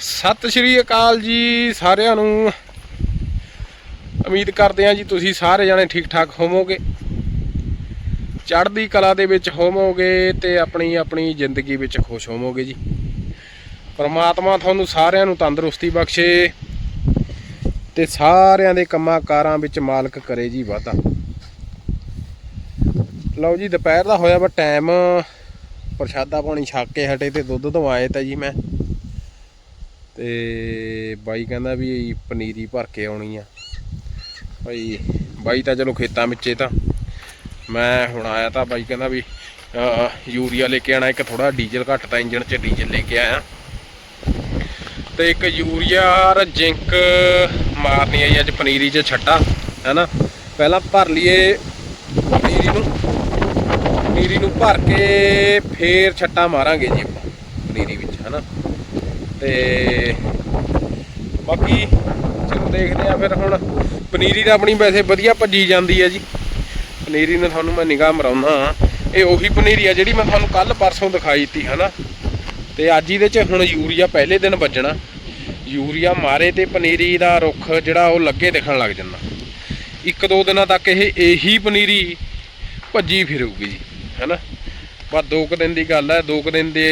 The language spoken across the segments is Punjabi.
ਸਤਿ ਸ਼੍ਰੀ ਅਕਾਲ ਜੀ ਸਾਰਿਆਂ ਨੂੰ। ਉਮੀਦ ਕਰਦੇ ਹਾਂ ਜੀ ਤੁਸੀਂ ਸਾਰੇ ਜਣੇ ਠੀਕ ਠਾਕ ਹੋਵੋਗੇ। ਚੜ੍ਹਦੀ ਕਲਾ ਦੇ ਵਿੱਚ ਹੋਵੋਗੇ ਤੇ ਆਪਣੀ ਆਪਣੀ ਜ਼ਿੰਦਗੀ ਵਿੱਚ ਖੁਸ਼ ਹੋਵੋਗੇ ਜੀ। ਪਰਮਾਤਮਾ ਤੁਹਾਨੂੰ ਸਾਰਿਆਂ ਨੂੰ ਤੰਦਰੁਸਤੀ ਬਖਸ਼ੇ ਤੇ ਸਾਰਿਆਂ ਦੇ ਕੰਮਾਂ ਕਾਰਾਂ ਵਿੱਚ ਮਾਲਕ ਕਰੇ ਜੀ ਵਾਧਾ। ਲਓ ਜੀ, ਦੁਪਹਿਰ ਦਾ ਹੋਇਆ ਵਾ ਟਾਈਮ। ਪ੍ਰਸ਼ਾਦਾ ਪਾਣੀ ਛੱਕ ਕੇ ਹਟੇ ਤੇ ਦੁੱਧ ਤੋਂ ਆਏ ਤਾਂ ਜੀ ਮੈਂ। ਤੇ ਬਾਈ ਕਹਿੰਦਾ ਵੀ ਪਨੀਰੀ ਭਰ ਕੇ ਆਉਣੀ ਆ। ਭਾਈ ਬਾਈ ਤਾਂ ਚਲੋ ਖੇਤਾਂ ਵਿੱਚੇ ਤਾਂ। ਮੈਂ ਹੁਣ ਆਇਆ ਤਾਂ ਬਾਈ ਕਹਿੰਦਾ ਵੀ ਯੂਰੀਆ ਲੈ ਕੇ ਆਣਾ ਇੱਕ ਥੋੜਾ ਡੀਜ਼ਲ ਘੱਟ ਤਾਂ ਇੰਜਣ 'ਚ ਡੀਜ਼ਲ ਲੈ ਕੇ ਆਇਆ। ਤੇ ਇੱਕ ਯੂਰੀਆ ਔਰ ਜ਼ਿੰਕ ਮਾਰਨੀ ਆ ਜੀ, ਅੱਜ ਪਨੀਰੀ 'ਚ ਛੱਟਾ, ਹੈਨਾ? ਪਹਿਲਾਂ ਭਰ ਲਈਏ ਪਨੀਰੀ ਨੂੰ। ਪਨੀਰੀ ਨੂੰ ਭਰ ਕੇ ਫੇਰ ਛੱਟਾ ਮਾਰਾਂਗੇ ਜੀ ਆਪਾਂ, ਪਨੀਰੀ ਵਿੱਚ, ਹੈਨਾ? ਤੇ ਬਾਕੀ ਚਲੋ ਦੇਖਦੇ ਆ ਫਿਰ ਹੁਣ। ਪਨੀਰੀ ਤਾਂ ਆਪਣੀ ਵੈਸੇ ਵਧੀਆ ਭੱਜੀ ਜਾਂਦੀ ਹੈ ਜੀ। ਪਨੀਰੀ ਨੂੰ ਤੁਹਾਨੂੰ ਮੈਂ ਨਿਗਾਹ ਮਰਾਉਣਾ ਇਹ ਉਹੀ ਪਨੀਰੀ ਆ ਜਿਹੜੀ ਮੈਂ ਤੁਹਾਨੂੰ ਕੱਲ ਪਰਸੋਂ ਦਿਖਾਈ ਤੀ, ਹਨਾ? ਤੇ ਅੱਜ ਇਹਦੇ 'ਚ ਹੁਣ ਯੂਰੀਆ ਪਹਿਲੇ ਦਿਨ ਵੱਜਣਾ। ਯੂਰੀਆ ਮਾਰੇ ਤੇ ਪਨੀਰੀ ਦਾ ਰੁੱਖ ਜਿਹੜਾ ਉਹ ਲੱਗੇ ਦਿਖਣ ਲੱਗ ਜਾਂਦਾ। ਇੱਕ ਦੋ ਦਿਨਾਂ ਤੱਕ ਇਹ ਇਹੀ ਪਨੀਰੀ ਭੱਜੀ ਫਿਰੂਗੀ ਜੀ, ਹੈਨਾ? ਬਸ ਦੋ ਕੁ ਦਿਨ ਦੀ ਗੱਲ ਹੈ, ਦੋ ਕੁ ਦਿਨ ਦੇ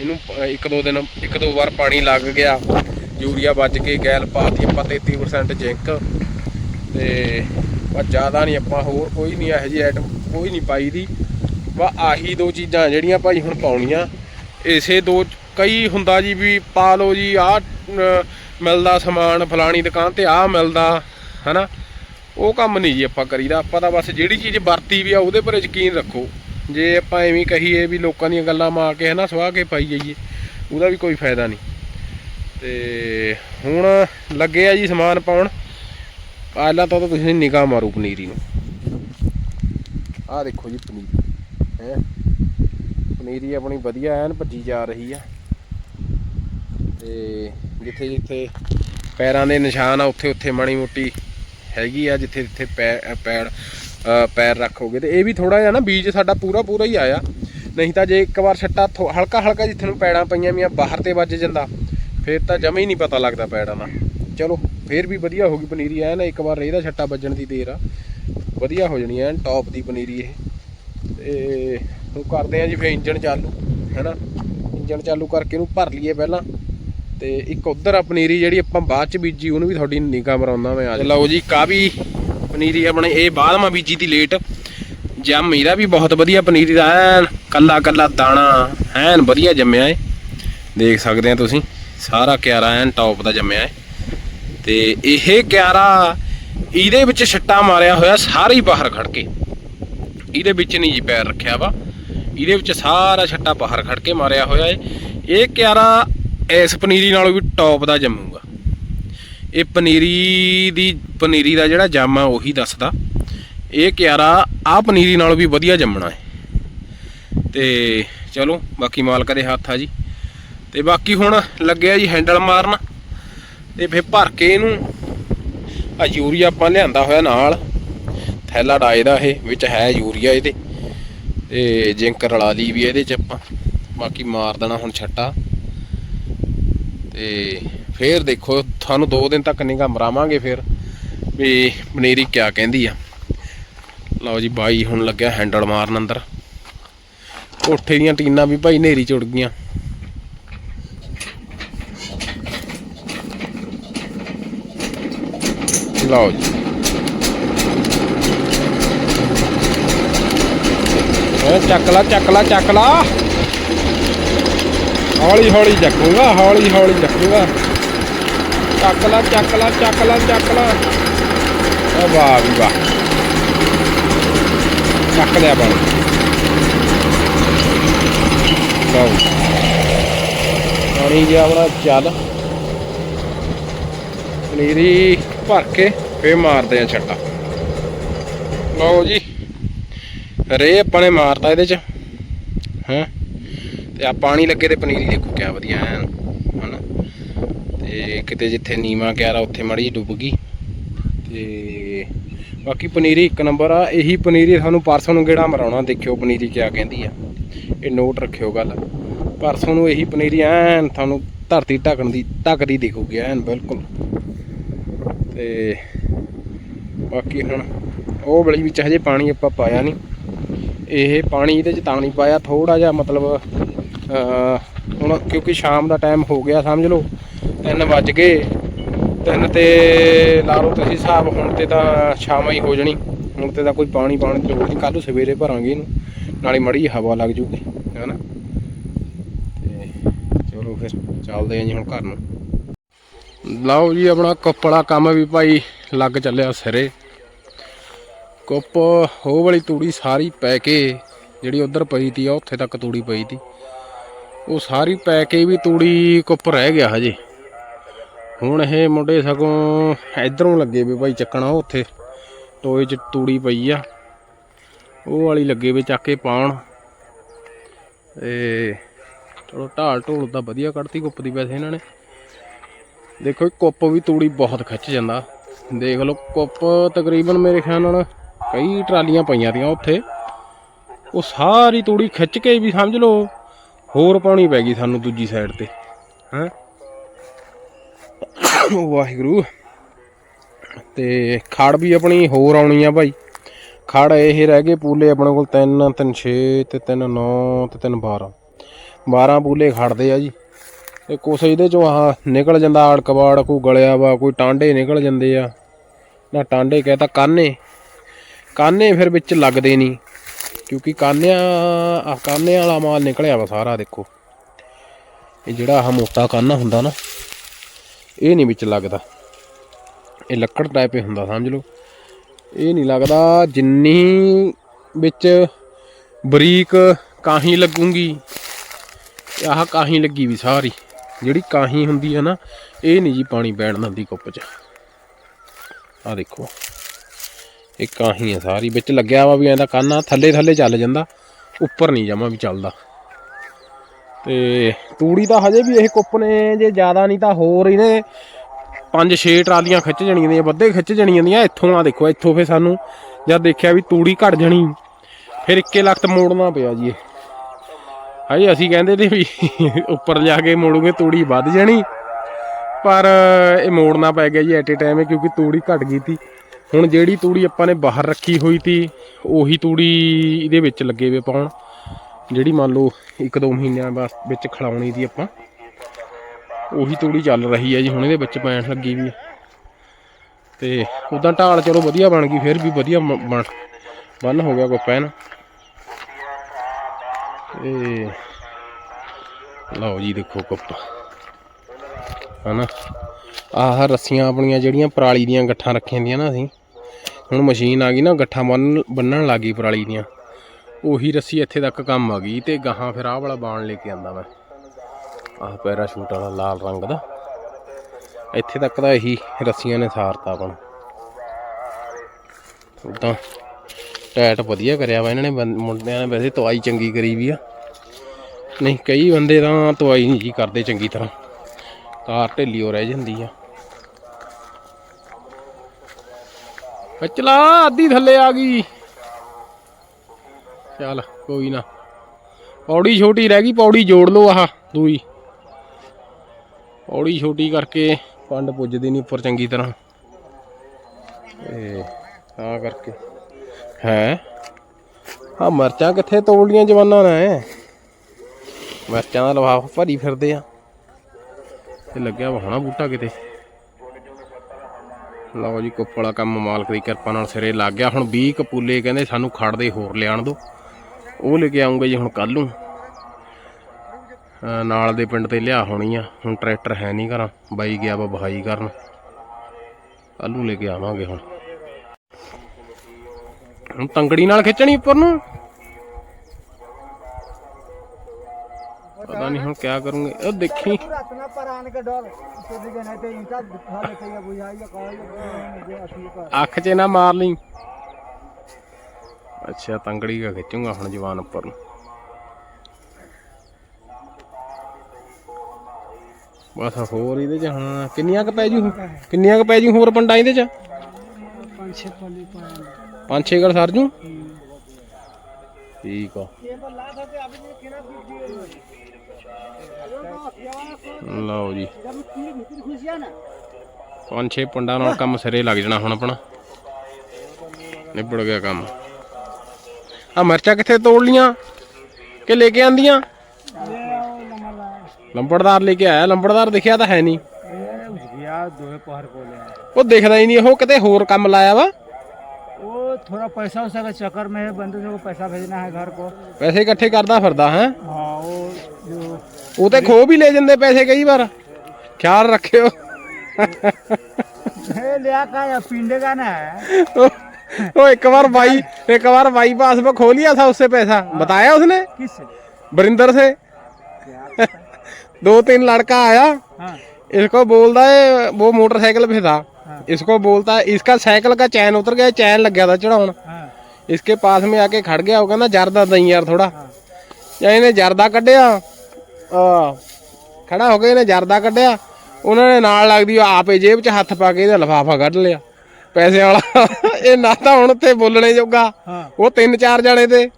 ਇਹਨੂੰ ਇੱਕ ਦੋ ਦਿਨ, ਇੱਕ ਦੋ ਵਾਰ ਪਾਣੀ ਲੱਗ ਗਿਆ। ਯੂਰੀਆ ਵੱਜ ਕੇ ਗੈਲ ਪਾਤੀ ਆਪਾਂ 33% ਜ਼ਿੰਕ। ਤੇ, ਬਸ ਜ਼ਿਆਦਾ ਨਹੀਂ ਆਪਾਂ, ਹੋਰ ਕੋਈ ਨਹੀਂ, ਇਹੋ ਜਿਹੀ ਆਈਟਮ ਕੋਈ ਨਹੀਂ ਪਾਈ ਦੀ ਬਸ ਆਹੀ ਦੋ ਚੀਜ਼ਾਂ ਜਿਹੜੀਆਂ ਭਾਈ ਹੁਣ ਪਾਉਣੀਆਂ। ਇਸੇ ਦੋ, ਕਈ ਹੁੰਦਾ ਜੀ ਵੀ ਪਾ ਲਓ ਜੀ, ਆਹ ਮਿਲਦਾ ਸਮਾਨ, ਫਲਾਣੀ ਦੁਕਾਨ ਤੇ ਆਹ ਮਿਲਦਾ, ਹਨਾ? ਉਹ ਕੰਮ ਨਹੀਂ ਜੀ ਆਪਾਂ ਕਰੀਦਾ। ਆਪਾਂ ਤਾਂ ਬਸ ਜਿਹੜੀ ਚੀਜ਼ ਵਰਤੀ ਵੀ ਆ, ਉਹਦੇ ਪਰ ਯਕੀਨ ਰੱਖੋ। ਜੇ ਆਪਾਂ ਐਵੇਂ ਕਹੀਏ ਵੀ ਲੋਕਾਂ ਦੀਆਂ ਗੱਲਾਂ ਮਾ ਕੇ ਹਨਾ ਸਵਾਹ ਕੇ ਪਾਈ ਜਾਈਏ, ਉਹਦਾ ਵੀ ਕੋਈ ਫਾਇਦਾ ਨਹੀਂ। ਤੇ ਹੁਣ ਲੱਗੇ ਆ ਜੀ ਸਮਾਨ ਪਾਉਣ। ਪਹਿਲਾਂ ਤਾਂ ਤੁਸੀਂ ਨਿਗਾਹ ਮਾਰੋ ਪਨੀਰੀ ਨੂੰ। ਆਹ ਦੇਖੋ ਜੀ ਪਨੀਰੀ, ਹੈ। ਪਨੀਰੀ ਆਪਣੀ ਵਧੀਆ ਐਨ ਭੱਜੀ ਜਾ ਰਹੀ ਆ। ਤੇ ਜਿੱਥੇ ਜਿੱਥੇ ਪੈਰਾਂ ਦੇ ਨਿਸ਼ਾਨ ਆ, ਉੱਥੇ ਉੱਥੇ ਮਾੜੀ ਮੋਟੀ ਹੈਗੀ ਆ, ਜਿੱਥੇ ਜਿੱਥੇ ਪੈ- ਪੈਰ ਰੱਖੋਗੇ ਤੇ ਇਹ ਵੀ ਥੋੜਾ ਜਿਹਾ ਨਾ ਬੀਜ ਸਾਡਾ ਪੂਰਾ ਪੂਰਾ ਹੀ ਆਇਆ। ਨਹੀਂ ਤਾਂ ਜੇ ਇੱਕ ਵਾਰ ਛੱਟਾ ਥੋ- ਹਲਕਾ ਹਲਕਾ ਜਿੱਥੇ ਨੂੰ ਪੈੜਾਂ ਪਈਆਂ ਵੀਆਂ ਬਾਹਰ ਤੇ ਵੱਜ ਜਾਂਦਾ, ਫਿਰ ਤਾਂ ਜਮੇ ਹੀ ਨਹੀਂ ਪਤਾ ਲੱਗਦਾ ਪੈੜਾਂ ਦਾ। ਚਲੋ, ਫਿਰ ਵੀ ਵਧੀਆ ਹੋ ਗਈ ਪਨੀਰੀ ਐਨ ਇੱਕ ਵਾਰ ਇਹਦਾ ਛੱਟਾ ਵੱਜਣ ਦੀ ਦੇਰ ਆ। ਵਧੀਆ ਹੋ ਜਣੀ ਐਨ ਟੌਪ ਦੀ ਪਨੀਰੀ ਇਹ। ਤੇ ਹੁਣ ਕਰਦੇ ਆ ਜੀ ਫਿਰ ਇੰਜਣ ਚਾਲੂ, ਹੈਨਾ? ਇੰਜਣ ਚਾਲੂ ਕਰਕੇ ਇਹਨੂੰ ਭਰ ਲਈਏ ਪਹਿਲਾਂ। ਤੇ ਇੱਕ ਉਧਰ ਆ ਪਨੀਰੀ ਜਿਹੜੀ ਆਪਾਂ ਬਾਅਦ ਚ ਬੀਜੀ, ਉਹਨੂੰ ਵੀ ਤੁਹਾਡੀ ਨਿਗਾਹ ਮਰਾਉਂਦਾ ਮੈਂ ਅੱਜ ਲਓ ਜੀ ਕਾਵੀ ਪਨੀਰੀ ਆਪਣੇ ਇਹ ਬਾਅਦ ਬੀਜੀ ਦੀ ਲੇਟ ਜੰਮ ਇਹਦਾ ਵੀ ਬਹੁਤ ਵਧੀਆ ਪਨੀਰੀ ਦਾ, ਐਨ ਕੱਲਾ ਕੱਲਾ ਦਾਣਾ, ਐਨ ਵਧੀਆ ਜੰਮਿਆ ਏ। ਦੇਖ ਸਕਦੇ ਆ ਤੁਸੀਂ, ਸਾਰਾ ਕਿਆਰਾ ਐਨ ਟੌਪ ਦਾ ਜੰਮਿਆ ਏ। ਤੇ ਇਹ ਕਿਆਰਾ ਇਹਦੇ ਵਿੱਚ ਛੱਟਾ ਮਾਰਿਆ ਹੋਇਆ ਸਾਰੀ ਬਾਹਰ ਖੜ ਕੇ। ਇਹਦੇ ਵਿੱਚ ਨਹੀਂ ਜੀ ਪੈਰ ਰੱਖਿਆ ਵਾ। ਇਹਦੇ ਵਿੱਚ ਸਾਰਾ ਛੱਟਾ ਬਾਹਰ ਖੜ ਕੇ ਮਾਰਿਆ ਹੋਇਆ ਏ। ਇਹ ਕਿਆਰਾ ਇਸ ਪਨੀਰੀ ਨਾਲੋਂ ਵੀ ਟੌਪ ਦਾ ਜੰਮੂਗਾ। ਇਹ ਪਨੀਰੀ ਦੀ, ਪਨੀਰੀ ਦਾ ਜਿਹੜਾ ਜੰਮ ਆ ਉਹੀ ਦੱਸਦਾ। ਇਹ ਕਿਆਰਾ ਆ ਪਨੀਰੀ ਨਾਲੋਂ ਵੀ ਵਧੀਆ ਜੰਮਣਾ ਹੈ। ਤੇ ਚਲੋ, ਬਾਕੀ ਮਾਲਕ ਦੇ ਹੱਥ ਆ ਜੀ। ਤੇ ਬਾਕੀ ਹੁਣ ਲੱਗਿਆ ਜੀ ਹੈਂਡਲ ਮਾਰਨ। ਤੇ ਫਿਰ ਭਰ ਕੇ ਇਹਨੂੰ ਆ ਯੂਰੀਆ ਆਪਾਂ ਲਿਆਂਦਾ ਹੋਇਆ ਨਾਲ। ਥੈਲਾ ਡਾਏ ਦਾ ਇਹ, ਵਿੱਚ ਹੈ ਯੂਰੀਆ ਇਹਦੇ। ਤੇ ਜਿੰਕ ਰਲਾ ਲਈ ਵੀ ਇਹਦੇ ਚ ਆਪਾਂ। ਬਾਕੀ ਮਾਰ ਦੇਣਾ ਹੁਣ ਛੱਟਾ। ਤੇ ਫੇਰ ਦੇਖੋ, ਤੁਹਾਨੂੰ 2 ਦਿਨ ਤੱਕ ਨਿਗਾਹ ਮਰਾਵਾਂਗੇ ਫਿਰ ਵੀ ਪਨੀਰੀ ਕਿਆ ਕਹਿੰਦੀ ਆ। ਲਓ ਜੀ, ਬਾਈ ਹੁਣ ਲੱਗਿਆ ਹੈਂਡਲ ਮਾਰਨ ਅੰਦਰ। ਕੋਠੇ ਦੀਆਂ ਟੀਨਾਂ ਵੀ ਭਾਈ ਨੇਰੀ ਚੁੜ ਗਈਆਂ। ਲਓ ਜੀ। ਓਏ ਚੱਕ ਲਾ ਚੱਕ ਲਾ ਚੱਕ ਲਾ। ਹੌਲੀ ਹੌਲੀ ਚੱਕੂਗਾ ਹੌਲੀ ਹੌਲੀ ਚੱਕੂਗਾ। ਚੱਕ ਲਾ ਚੱਕ ਲਾ ਚੱਕ ਲਾ ਚੱਕ ਲਾ। ਓ ਵਾਹ ਵੀ ਵਾਹ। ਚੱਕ ਲਿਆ ਬਣ ਲਓ। ਪਾਣੀ ਜਿਹਾ ਆਪਣਾ ਚੱਲ। ਪਨੀਰੀ ਭਰ ਕੇ ਫੇਰ ਮਾਰਦੇ ਆ ਛੱਟਾ। ਲਓ ਜੀ। ਰੇ ਆਪਾਂ ਨੇ ਮਾਰਤਾ ਇਹਦੇ ਚ। ਹਾਂ? ਤੇ ਆ ਪਾਣੀ ਲੱਗੇ ਤੇ ਪਨੀਰੀ ਦੇਖੋ ਕਿਆ ਵਧੀਆ ਐਨ। ਤੇ ਕਿਤੇ ਜਿੱਥੇ ਨੀਵਾ ਕਿਆਰਾ ਉੱਥੇ ਮੜੀ ਜਿਹੀ ਡੁੱਬ ਗਈ। ਤੇ ਬਾਕੀ ਪਨੀਰੀ ਇੱਕ ਨੰਬਰ ਆ, ਇਹੀ ਪਨੀਰੀ ਤੁਹਾਨੂੰ ਪਰਸੋਂ ਨੂੰ ਗੇੜਾ ਮਰਾਉਣਾ, ਦੇਖਿਓ ਪਨੀਰੀ ਕਿਆ ਕਹਿੰਦੀ ਆ। ਇਹ ਨੋਟ ਰੱਖਿਓ ਗੱਲ। ਪਰਸੋਂ ਨੂੰ ਇਹੀ ਪਨੀਰੀ ਐਨ ਤੁਹਾਨੂੰ ਧਰਤੀ ਢੱਕਣ ਦੀ, ਢੱਕਦੀ ਦਿਖੂਗੀ ਐਨ, ਬਿਲਕੁਲ। ਤੇ ਬਾਕੀ ਹੁਣ ਉਹ ਬਲੀ ਵਿੱਚ ਹਜੇ ਪਾਣੀ ਆਪਾਂ ਪਾਇਆ ਨਹੀਂ ਇਹ ਪਾਣੀ ਇਹਦੇ ਚ ਤਾਂ ਨਹੀਂ ਪਾਇਆ ਥੋੜਾ ਜਿਹਾ ਮਤਲਬ ਹੁਣ ਕਿਉਂਕਿ ਸ਼ਾਮ ਦਾ ਟਾਈਮ ਹੋ ਗਿਆ, ਸਮਝ ਲਓ। 3 ਵੱਜ ਗਏ। ਤਿੰਨ ਤੇ ਲਾ ਲਓ ਤੁਸੀਂ ਹਿਸਾਬ ਹੁਣ ਤੇ ਤਾਂ ਸ਼ਾਮ ਹੀ ਹੋ ਜਣੀ। ਹੁਣ ਤੇ ਤਾਂ ਕੋਈ ਪਾਣੀ ਪਾਉਣ ਦੀ ਲੋੜ ਨਹੀਂ। ਕੱਲ ਸਵੇਰੇ ਭਰਾਂਗੇ ਇਹਨੂੰ। ਨਾਲੇ ਮੜੀ ਹਵਾ ਲੱਗ ਜੂਗੀ। ਹੈਨਾ? ਤੇ ਚਲੋ ਫਿਰ ਚੱਲਦੇ ਆਂ ਜੀ ਹੁਣ ਘਰ ਨੂੰ। ਲਓ ਜੀ ਆਪਣਾ ਕੁੱਪ ਵਾਲਾ ਕੰਮ ਵੀ ਭਾਈ ਲੱਗ ਚੱਲਿਆ ਸਿਰੇ। ਕੁੱਪ ਉਹ ਵਾਲੀ ਤੂੜੀ ਸਾਰੀ ਪੈ ਕੇ ਜਿਹੜੀ ਉਧਰ ਪਈ ਤੀ ਆ, ਉੱਥੇ ਤੱਕ ਤੂੜੀ ਪਈ ਤੀ। ਉਹ ਸਾਰੀ ਪੈ ਕੇ ਵੀ ਤੂੜੀ ਕੁੱਪ ਰਹਿ ਗਿਆ ਹਜੇ। ਹੁਣ ਇਹ ਮੁੰਡੇ ਸਗੋਂ ਇਧਰੋਂ ਲੱਗੇ ਵੀ ਭਾਈ ਚੱਕਣਾ ਉਹ ਉੱਥੇ। ਟੋਏ 'ਚ ਤੂੜੀ ਪਈ ਆ। ਉਹ ਵਾਲੀ ਲੱਗੇ ਵੀ ਚੱਕ ਕੇ ਪਾਉਣ। ਤੇ ਚਲੋ ਢਾਲ ਢੋਲ ਤਾਂ ਵਧੀਆ ਕੱਢਤੀ ਕੁੱਪ ਦੀ ਵੈਸੇ ਇਹਨਾਂ ਨੇ। ਦੇਖੋ ਇਹ ਕੁੱਪ ਵੀ ਤੂੜੀ ਬਹੁਤ ਖਿੱਚ ਜਾਂਦਾ। ਦੇਖ ਲਓ, ਕੁੱਪ ਤਕਰੀਬਨ ਮੇਰੇ ਖਿਆਲ ਨਾਲ ਕਈ ਟਰਾਲੀਆਂ ਪਈਆਂ ਤੀਆਂ ਉੱਥੇ। ਉਹ ਸਾਰੀ ਤੂੜੀ ਖਿੱਚ ਕੇ ਵੀ ਸਮਝ ਲਓ, ਹੋਰ ਪਾਉਣੀ ਪੈ ਗਈ ਸਾਨੂੰ ਦੂਜੀ ਸਾਈਡ ਤੇ। ਹੈਂ? ਵਾਹਿਗੁਰੂ। ਤੇ ਖੜ ਵੀ ਆਪਣੀ ਹੋਰ ਆਉਣੀ ਆ ਭਾਈ। ਖੜ ਇਹ ਰਹਿ ਗਏ ਪੂਲੇ ਆਪਣੇ ਕੋਲ 3 3 6 ਤੇ 3 9 ਤੇ 3 12 12 ਪੂਲੇ ਖੜਦੇ ਆ ਜੀ। ਤੇ ਕੁਛ ਇਹਦੇ ਚੋਂ ਆਹ ਨਿਕਲ ਜਾਂਦਾ ਆੜ ਕਬਾੜ, ਕੋਈ ਗਲਿਆ ਵਾ, ਕੋਈ ਟਾਂਡੇ ਨਿਕਲ ਜਾਂਦੇ ਆ। ਨਾ ਟਾਂਡੇ ਕਹਤਾ ਕਾਨੇ। ਕਾਨੇ ਫਿਰ ਵਿੱਚ ਲੱਗਦੇ ਨਹੀਂ ਕਿਉਂਕਿ ਕਾਨਿਆਂ ਆ ਕਾਨਿਆਂ ਵਾਲਾ ਮਾਲ ਨਿਕਲਿਆ ਵਾ ਸਾਰਾ ਦੇਖੋ। ਇਹ ਜਿਹੜਾ ਆਹ ਮੋਟਾ ਕਾਨਾ ਹੁੰਦਾ ਨਾ ਇਹ ਨਹੀਂ ਵਿੱਚ ਲੱਗਦਾ। ਇਹ ਲੱਕੜ ਟਾਈਪ ਹੀ ਹੁੰਦਾ, ਸਮਝ ਲਓ। ਇਹ ਨਹੀਂ ਲੱਗਦਾ ਜਿੰਨੀ ਵਿੱਚ ਬਰੀਕ ਕਾਹੀ ਲੱਗੂਗੀ। ਆਹ ਕਾਹੀ ਲੱਗੀ ਵੀ ਸਾਰੀ। ਜਿਹੜੀ ਕਾਹੀ ਹੁੰਦੀ ਹੈ ਨਾ, ਇਹ ਨਹੀਂ ਜੀ ਪਾਣੀ ਪੈਣ ਦਿੰਦੀ ਕੁੱਪ 'ਚ। ਆਹ ਦੇਖੋ। ਇਹ ਕਾਹੀ ਹੈ ਸਾਰੀ। ਵਿੱਚ ਲੱਗਿਆ ਵਾ ਵੀ ਐਂਦਾ ਕਾਨਾ ਥੱਲੇ ਥੱਲੇ ਚੱਲ ਜਾਂਦਾ। ਉੱਪਰ ਨਹੀਂ ਜਮਾ ਵੀ ਚੱਲਦਾ। ਤੇ ਤੂੜੀ ਤਾਂ ਹਜੇ ਵੀ ਇਹ ਕੁੱਪ ਨੇ, ਜੇ ਜ਼ਿਆਦਾ ਨਹੀਂ ਤਾਂ ਹੋਰ ਇਹਨੇ ਪੰਜ ਛੇ ਟਰਾਲੀਆਂ ਖਿੱਚ ਜਣੀਆਂ ਦੀਆਂ ਵੱਧੇ ਖਿੱਚ ਜਣੀਆਂ ਦੀਆਂ ਇੱਥੋਂ ਆ ਦੇਖੋ, ਇੱਥੋਂ ਫੇ ਸਾਨੂੰ ਜਦ ਦੇਖਿਆ ਵੀ ਤੂੜੀ ਘਟ ਜਣੀ, ਫਿਰ ਇੱਕੇ ਲੱਖ ਮੋੜਨਾ ਪਿਆ ਜੀ ਇਹ। ਹਾਏ, ਅਸੀਂ ਕਹਿੰਦੇ ਤੇ ਵੀ ਉੱਪਰ ਜਾ ਕੇ ਮੋੜੂਗੇ, ਤੂੜੀ ਵੱਧ ਜਾਣੀ। ਪਰ ਇਹ ਮੋੜਨਾ ਪੈ ਗਿਆ ਜੀ ਐਟ ਏ ਟਾਈਮ ਕਿਉਂਕਿ ਤੂੜੀ ਘਟ ਗਈ ਤੀ ਹੁਣ ਜਿਹੜੀ ਤੂੜੀ ਆਪਾਂ ਨੇ ਬਾਹਰ ਰੱਖੀ ਹੋਈ ਤੀ ਉਹੀ ਤੂੜੀ ਇਹਦੇ ਵਿੱਚ ਲੱਗੇ ਵੇ ਪਾਉਣ। ਜਿਹੜੀ ਮੰਨ ਲਓ ਇੱਕ ਦੋ ਮਹੀਨਿਆਂ ਬਾਅਦ ਵਿੱਚ ਖਲਾਉਣੀ ਦੀ ਆਪਾਂ, ਉਹੀ ਤੂੜੀ ਚੱਲ ਰਹੀ ਹੈ ਜੀ, ਹੁਣ ਇਹਦੇ ਵਿੱਚ ਪੈਣ ਲੱਗੀ ਵੀ ਤੇ ਉਦਾਂ ਢਾਲ ਚਲੋ ਵਧੀਆ ਬਣ ਗਈ, ਫਿਰ ਵੀ ਵਧੀਆ ਬਣ, ਬੰਨ ਹੋ ਗਿਆ ਕੋ ਪੈਨ ਤੇ ਲਓ ਜੀ ਦੇਖੋ ਕੁੱਪ। ਹਨਾ? ਆਹ ਰੱਸੀਆਂ ਆਪਣੀਆਂ ਜਿਹੜੀਆਂ ਪਰਾਲੀ ਦੀਆਂ ਗੱਠਾਂ ਰੱਖੀਆਂ ਦੀਆਂ ਨਾ ਅਸੀਂ, ਹੁਣ ਮਸ਼ੀਨ ਆ ਗਈ ਨਾ, ਗੱਠਾਂ ਬੰਨ, ਬੰਨਣ ਲੱਗੀ ਪਰਾਲੀ ਦੀਆਂ। ਉਹੀ ਰੱਸੀ ਇੱਥੇ ਤੱਕ ਕੰਮ ਆ ਗਈ ਤੇ ਗਾਹਾਂ ਫਿਰ ਆਹ ਵਾਲਾ ਬਾਣ ਲੈ ਕੇ ਆਂਦਾ ਮੈਂ। ਆਹ ਪੈਰਾਸ਼ੂਟ ਵਾਲਾ ਲਾਲ ਰੰਗ ਦਾ। ਇੱਥੇ ਤੱਕ ਤਾਂ ਇਹੀ ਰੱਸੀਆਂ ਨੇ ਸਾਰਤਾ ਆਪਣਾ ਉਦਾਂ ਟੈਟ ਵਧੀਆ ਕਰਿਆ ਵਾ ਇਹਨਾਂ ਨੇ ਮੁੰਡਿਆਂ ਨੇ ਵੈਸੇ ਤਵਾਈ ਚੰਗੀ ਕਰੀ ਵੀ ਆ। ਨਹੀਂ, ਕਈ ਬੰਦੇ ਤਾਂ ਤਵਾਈ ਨਹੀਂ ਜੀ ਕਰਦੇ ਚੰਗੀ ਤਰ੍ਹਾਂ। ਤਾਰ ਢਿੱਲੀ ਹੋ ਰਹਿ ਜਾਂਦੀ ਆ। ਚਲਾ ਅੱਧੀ ਥੱਲੇ ਆ ਗਈ। ਚੱਲ, ਕੋਈ ਨਾ। ਪੌੜੀ ਛੋਟੀ ਰਹਿ ਗਈ, ਪੌੜੀ ਜੋੜ ਲਓ ਆਹ ਦੂਈ। ਪੌੜੀ ਛੋਟੀ ਕਰਕੇ ਪੰਡ ਪੁੱਜਦੀ ਨਹੀਂ ਉੱਪਰ ਚੰਗੀ ਤਰ੍ਹਾਂ। ਤੇ ਤਾਂ ਕਰਕੇ। ਹੈ? ਆ ਮਰਚਾਂ ਕਿੱਥੇ ਤੋੜ ਲੀਆਂ ਜਵਾਨਾਂ ਨੇ? ਮਰਚਾਂ ਦਾ ਲਫਾਫਾ ਭਰੀ ਫਿਰਦੇ ਆ। ਤੇ ਲੱਗਿਆ ਵਾ ਹੋਣਾ ਬੂਟਾ ਕਿਤੇ। ਲਓ ਜੀ, ਕੁੱਪ ਵਾਲਾ ਕੰਮ ਮਾਲਕ ਦੀ ਕਿਰਪਾ ਨਾਲ ਸਿਰੇ ਲੱਗ ਗਿਆ। ਹੁਣ 20 ਕਪੂਲੇ ਕਹਿੰਦੇ ਸਾਨੂੰ ਖੜਦੇ ਹੋਰ ਲਿਆਣ ਦੋ। ਉਹ ਲੈ ਕੇ ਆਉਂਗੇ ਜੀ ਹੁਣ ਕੱਲ ਨੂੰ ਅਹ ਨਾਲ ਦੇ ਪਿੰਡ ਤੇ ਲਿਆ ਹੋਣੀ ਆ ਹੁਣ ਟਰੈਕਟਰ ਹੈ ਨਹੀਂ ਘਰਾਂ ਬਾਈ ਗਿਆ ਵਾ ਬਹਾਈ ਕਰਨ ਕੱਲ ਨੂੰ ਲੈ ਕੇ ਆਵਾਂਗੇ ਹੁਣ ਹੁਣ ਤੰਗੜੀ ਨਾਲ ਖਿੱਚਣੀ ਉੱਪਰ ਨੂੰ ਪਤਾ ਨਹੀਂ ਹੁਣ ਕਿਆ ਕਰੂੰਗੇ ਉਹ ਦੇਖੀ रखना पर आने का डर तो दिखे नहीं तो इनका दिखा लेते हैं बुझाइए कहेंगे मुझे असली पर ਅੱਖ 'ਚ ਨਾ ਮਾਰ ਲਈ ਅੱਛਾ ਤੰਗੜੀ ਕਾ ਖਿੱਚੂਗਾ ਹੁਣ ਜਵਾਨ ਉੱਪਰ ਨੂੰ ਬਸ ਹੋਰ ਇਹਦੇ 'ਚ ਹਾਂ ਕਿੰਨੀਆਂ ਕ ਪੈ ਜੂ ਕਿੰਨੀਆਂ ਕ ਪੈ ਜੂ ਹੋਰ ਪੰਡਾ ਇਹਦੇ 'ਚ पाँच छः पल्ली पाए ਪੰਜ ਛੇ ਗਲ ਸਰ ਜੂ ਠੀਕ ਆ ये पर लाख है अभी ये किना बिक दिए ਲਓ ਜੀ जब तीन भीतर घुस गया ना ਪੰਜ ਛੇ ਪੰਡਾਂ ਨਾਲ ਕੰਮ ਸਿਰੇ ਲੱਗ ਜਾਣਾ ਹੁਣ ਆਪਣਾ ਨਿਬੜ ਗਿਆ ਕੰਮ ਆ ਮਿਰਚਾਂ ਕਿੱਥੇ ਤੋੜ ਲੀਆਂ? ਕਿ ਲੈ ਕੇ ਆਂਦੀਆਂ? ਲੰਬੜਦਾਰ ਲੈ ਕੇ ਆਇਆ ਲੰਬੜਦਾਰ ਦਿਖਿਆ ਤਾਂ ਹੈ ਨਹੀਂ। ਉਹ ਦਿਖਦਾ ਹੀ ਨਹੀਂ ਉਹ ਕਿਤੇ ਹੋਰ ਕੰਮ ਲਾਇਆ ਵਾ? ਥੋੜਾ ਪੈਸਾ ਉਸਾ ਦਾ ਚੱਕਰ ਮੈਂ ਬੰਦੇ ਨੂੰ ਪੈਸਾ ਭੇਜਣਾ ਹੈ ਘਰ ਕੋ। ਪੈਸੇ ਇਕੱਠੇ ਕਰਦਾ ਫਿਰਦਾ ਹੈ? ਹਾਂ ਉਹ ਉਹ ਤੇ ਖੋ ਵੀ ਲੈ ਜਾਂਦੇ ਪੈਸੇ ਕਈ ਵਾਰ। ਖਿਆਲ ਰੱਖਿਓ। ਇਹ ਲਿਆ ਕਾ ਪਿੰਡੇ ਦਾ ਨਾ ਹੈ। ਉਹ ਉਹ ਇੱਕ ਵਾਰ ਬਾਈ ਇੱਕ ਵਾਰ ਬਾਈ पास में खो लिया था उससे पैसा बताया उसने किससे वरिंदर से दो तीन लड़का आया हाँ इसको बोलता है वो मोटरसाइकिल पे था हाँ। इसको बोलता है इसका साइकिल का चैन उतर गया चैन लग गया था चढ़ाउन हाँ इसके पास में आके खड़ गया वो कहना जरदा दई यार थोड़ा हाँ ਜਾਂ ਇਹਨੇ ਜਰਦਾ ਕੱਢਿਆ ਆ ਖੜਾ ਹੋ ਕੇ ਇਹਨੇ ਜਰਦਾ ਕੱਢਿਆ ਉਹਨਾਂ ਨੇ ਨਾਲ ਲੱਗਦੀ ਉਹ ਆਪੇ ਜੇਬ 'ਚ ਹੱਥ ਪਾ ਕੇ ਇਹਦਾ ਲਫਾਫਾ ਕੱਢ ਲਿਆ ਪੈਸੇ ਵਾਲਾ ਇਹ ਨਾ ਤਾਂ ਹੁਣ ਉੱਥੇ ਬੋਲਣੇ ਜੋਗਾ हाँ ਉਹ ਤਿੰਨ ਚਾਰ ਜਣੇ ਤੇ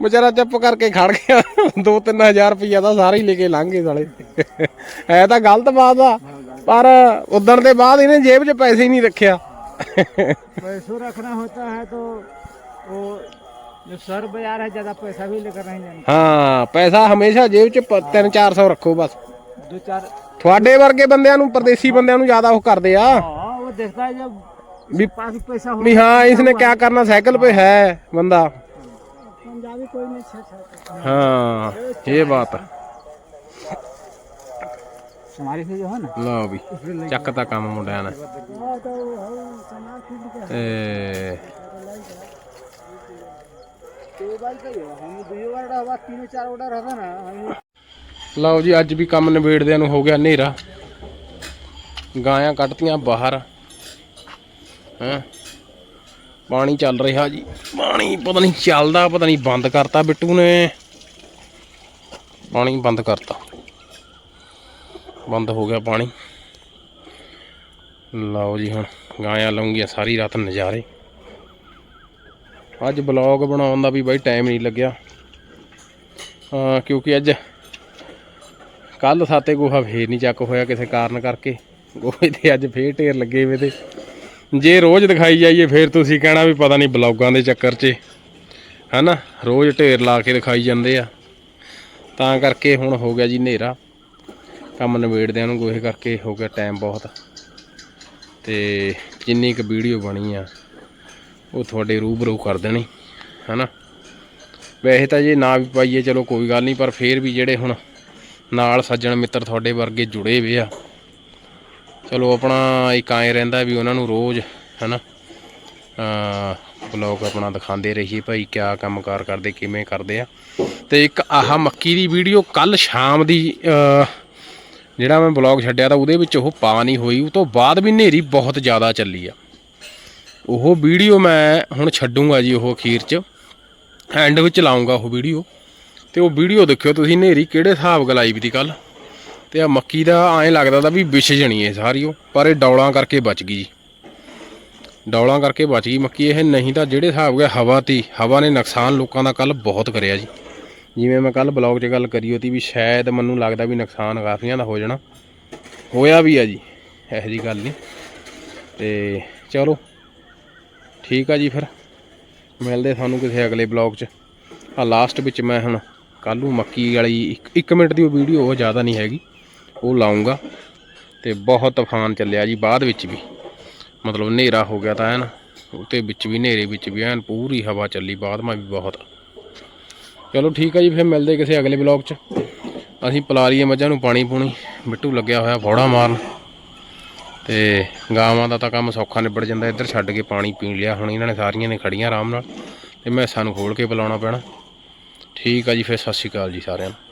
ਵਿਚਾਰਾ ਚੁੱਪ ਕਰਕੇ ਖੜ ਗਿਆ 2-3000 ਰੁਪਈਆ ਤਾਂ ਸਾਰੇ ਹੀ ਲੈ ਕੇ ਲੰਘ ਗਏ ਸਾਲੇ ਐ ਤਾਂ ਗਲਤ ਬਾਤ ਆ ਪਰ ਉਦਣ ਦੇ ਬਾਅਦ ਇਹਨੇ ਜੇਬ 'ਚ ਪੈਸੇ ਹੀ ਨਹੀਂ ਰੱਖਿਆ पैसों रखना होता है तो वो जो सर बाजार है ज्यादा पैसा भी लेकर नहीं जाना ਹਾਂ ਪੈਸਾ ਹਮੇਸ਼ਾ ਜੇਬ 'ਚ 3-400 ਰੱਖੋ ਬਸ दो चार ਤੁਹਾਡੇ ਵਰਗੇ ਬੰਦਿਆਂ ਨੂੰ ਪਰਦੇਸੀ ਬੰਦਿਆਂ ਨੂੰ ਜ਼ਿਆਦਾ ਉਹ ਕਰਦੇ ਆ हाँ वो देखता है जब भी पास पैसा हो ਵੀ ਹਾਂ ਇਸਨੇ क्या करना ਸਾਈਕਲ पे है ਬੰਦਾ पंजाबी कोई नहीं छेड़ ਹਾਂ ਇਹ ਬਾਤ ਆ। हमारे से जो है ना ਲਓ ਵੀ ਚੱਕਤਾ ਕੰਮ ਮੁੰਡਿਆਂ ਨੇ हाँ तो सामान खरीद के ਏ दो बार का ही हो हम दो बार रहा तीन चार ऑर्डर रहता ना हम ਲਓ ਜੀ ਅੱਜ ਵੀ ਕੰਮ ਨਿਬੇੜਦਿਆਂ ਨੂੰ ਹੋ ਗਿਆ ਹਨੇਰਾ ਗਾਇਆਂ ਕੱਢਤੀਆਂ ਬਾਹਰ ਹਾਂ? ਪਾਣੀ ਚੱਲ ਰਿਹਾ ਜੀ। ਪਾਣੀ ਪਤਾ ਨਹੀਂ ਚੱਲਦਾ, ਪਤਾ ਨਹੀਂ ਬੰਦ ਕਰਤਾ ਬਿੱਟੂ ਨੇ। ਪਾਣੀ ਬੰਦ ਕਰਤਾ। ਬੰਦ ਹੋ ਗਿਆ ਪਾਣੀ। ਲਓ ਜੀ ਹੁਣ, ਗਾਇਆ ਲਾਉਂਗੀਆਂ ਸਾਰੀ ਰਾਤ ਨਜ਼ਾਰੇ। ਅੱਜ ਬਲੌਗ ਬਣਾਉਣ ਦਾ ਵੀ ਬਾਈ ਟਾਈਮ ਨਹੀਂ ਲੱਗਿਆ। ਹਾਂ, ਕਿਉਂਕਿ ਅੱਜ ਕੱਲ ਸਾਤੇ ਗੋਹਾ ਫੇਰ ਨਹੀਂ ਚੱਕ ਹੋਇਆ ਕਿਸੇ ਕਾਰਨ ਕਰਕੇ। ਗੋਹੇ ਤੇ ਅੱਜ ਫੇਰ ਢੇਰ ਲੱਗੇ ਵੇ ਤੇ। ਜੇ ਰੋਜ਼ ਦਿਖਾਈ ਜਾਈਏ, ਫਿਰ ਤੁਸੀਂ ਕਹਿਣਾ ਵੀ ਪਤਾ ਨਹੀਂ ਬਲੌਗਾਂ ਦੇ ਚੱਕਰ 'ਚ ਹਨਾ? ਰੋਜ਼ ਢੇਰ ਲਾ ਕੇ ਦਿਖਾਈ ਜਾਂਦੇ ਆ। ਤਾਂ ਕਰਕੇ ਹੁਣ ਹੋ ਗਿਆ ਜੀ ਹਨੇਰਾ। ਕੰਮ ਨਿਬੇੜਦਿਆਂ ਨੂੰ ਗੋਹੇ ਕਰਕੇ ਹੋ ਗਿਆ ਟਾਈਮ ਬਹੁਤ। ਤੇ ਜਿੰਨੀ ਕੁ ਵੀਡੀਓ ਬਣੀ ਆ, ਉਹ ਤੁਹਾਡੇ ਰੂਬਰੂ ਕਰ ਦੇਣੀ। ਹਨਾ? ਵੈਸੇ ਤਾਂ ਜੇ ਨਾ ਵੀ ਪਾਈਏ, ਚਲੋ ਕੋਈ ਗੱਲ ਨਹੀਂ, ਪਰ ਫੇਰ ਵੀ ਜਿਹੜੇ ਹੁਣ ਨਾਲ ਸੱਜਣ ਮਿੱਤਰ ਤੁਹਾਡੇ ਵਰਗੇ ਜੁੜੇ ਵੇ ਆ ਚਲੋ ਆਪਣਾ ਇੱਕ ਐਂ ਰਹਿੰਦਾ ਵੀ ਉਹਨਾਂ ਨੂੰ ਰੋਜ਼, ਹਨਾ ਬਲੌਗ ਆਪਣਾ ਦਿਖਾਉਂਦੇ ਰਹੀਏ ਭਾਈ ਕਿਆ ਕੰਮਕਾਰ ਕਰਦੇ, ਕਿਵੇਂ ਕਰਦੇ ਆ। ਤੇ ਇੱਕ ਆਹ ਮੱਕੀ ਦੀ ਵੀਡੀਓ ਕੱਲ ਸ਼ਾਮ ਦੀ ਜਿਹੜਾ ਮੈਂ ਬਲੌਗ ਛੱਡਿਆ ਤਾਂ ਉਹਦੇ ਵਿੱਚ ਉਹ ਪਾ ਨਹੀਂ ਹੋਈ। ਉਹ ਤੋਂ ਬਾਅਦ ਵੀ ਹਨੇਰੀ ਬਹੁਤ ਜ਼ਿਆਦਾ ਚੱਲੀ ਆ। ਉਹ ਵੀਡੀਓ ਮੈਂ ਹੁਣ ਛੱਡੂੰਗਾ ਜੀ ਉਹ ਅਖੀਰ 'ਚ। ਐਂਡ ਵਿੱਚ ਲਾਉਂਗਾ ਉਹ ਵੀਡੀਓ ਤੇ ਉਹ ਵੀਡੀਓ ਦੇਖਿਓ ਤੁਸੀਂ ਹਨੇਰੀ ਕਿਹੜੇ ਹਿਸਾਬ ਗਲਾਈ ਵੀ ਦੀ ਕੱਲ ਤੇ ਆ ਮੱਕੀ ਦਾ ਐਂ ਲੱਗਦਾ ਤਾਂ ਵੀ ਵਿਛ ਜਣੀ ਹੈ ਸਾਰੀ ਉਹ, ਪਰ ਇਹ ਡੌਲਾਂ ਕਰਕੇ ਬਚ ਗਈ ਜੀ। ਡੌਲਾਂ ਕਰਕੇ ਬਚ ਗਈ ਮੱਕੀ, ਇਹ ਨਹੀਂ ਤਾਂ ਜਿਹੜੇ ਹਿਸਾਬ ਗਿਆ ਹਵਾ ਤੀ, ਹਵਾ ਨੇ ਨੁਕਸਾਨ ਲੋਕਾਂ ਦਾ ਕੱਲ ਬਹੁਤ ਕਰਿਆ ਜੀ। ਜਿਵੇਂ ਮੈਂ ਕੱਲ ਬਲੌਗ 'ਚ ਗੱਲ ਕਰੀ ਹੋਤੀ ਵੀ ਸ਼ਾਇਦ ਮੈਨੂੰ ਲੱਗਦਾ ਵੀ ਨੁਕਸਾਨ ਕਾਫੀਆਂ ਦਾ ਹੋ ਜਾਣਾ। ਹੋਇਆ ਵੀ ਆ ਜੀ, ਇਹੋ ਜੀ ਗੱਲ ਨਹੀਂ। ਤੇ ਚਲੋ, ਠੀਕ ਆ ਜੀ ਫਿਰ। ਮਿਲਦੇ ਤੁਹਾਨੂੰ ਕਿਸੇ ਅਗਲੇ ਬਲੌਗ 'ਚ। ਆ ਲਾਸਟ ਵਿੱਚ ਮੈਂ ਹੁਣ ਕੱਲ੍ਹ ਨੂੰ ਮੱਕੀ ਵਾਲੀ 1 ਮਿੰਟ ਦੀ ਉਹ ਵੀਡੀਓ ਉਹ ਜ਼ਿਆਦਾ ਨਹੀਂ ਹੈਗੀ। ਉਹ ਲਾਉਂਗਾ ਤੇ ਬਹੁਤ ਤੂਫਾਨ ਚੱਲਿਆ ਜੀ ਬਾਅਦ ਵਿੱਚ ਵੀ। ਮਤਲਬ ਹਨੇਰਾ ਹੋ ਗਿਆ ਤਾਂ ਐਨ ਉਹਤੇ ਵਿੱਚ ਵੀ, ਹਨੇਰੇ ਵਿੱਚ ਵੀ ਐਨ, ਪੂਰੀ ਹਵਾ ਚੱਲੀ ਬਾਅਦ ਮੈਂ ਵੀ ਬਹੁਤ। ਚਲੋ ਠੀਕ ਆ ਜੀ, ਫਿਰ ਮਿਲਦੇ ਕਿਸੇ ਅਗਲੇ ਬਲੌਗ 'ਚ। ਅਸੀਂ ਪਲਾਰੀਏ ਮੱਝਾਂ ਨੂੰ ਪਾਣੀ ਪੂਣੀ, ਮਿੱਟੂ ਲੱਗਿਆ ਹੋਇਆ, ਫੋੜਾ ਮਾਰਨ। ਤੇ ਗਾਵਾਂ ਦਾ ਤਾਂ ਕੰਮ ਸੌਖਾ ਨਿਬੜ ਜਾਂਦਾ, ਇੱਧਰ ਛੱਡ ਕੇ ਪਾਣੀ ਪੀਣ ਲਿਆ, ਹੁਣ ਇਹਨਾਂ ਨੇ ਸਾਰੀਆਂ ਨੇ ਖੜੀਆਂ ਆਰਾਮ ਨਾਲ, ਤੇ ਮੈਂ ਸਾਨੂੰ ਖੋਲ ਕੇ ਬੁਲਾਉਣਾ ਪੈਣਾ। ਠੀਕ ਆ ਜੀ, ਫਿਰ ਸਤਿ ਸ਼੍ਰੀ ਅਕਾਲ ਜੀ ਸਾਰਿਆਂ ਨੂੰ।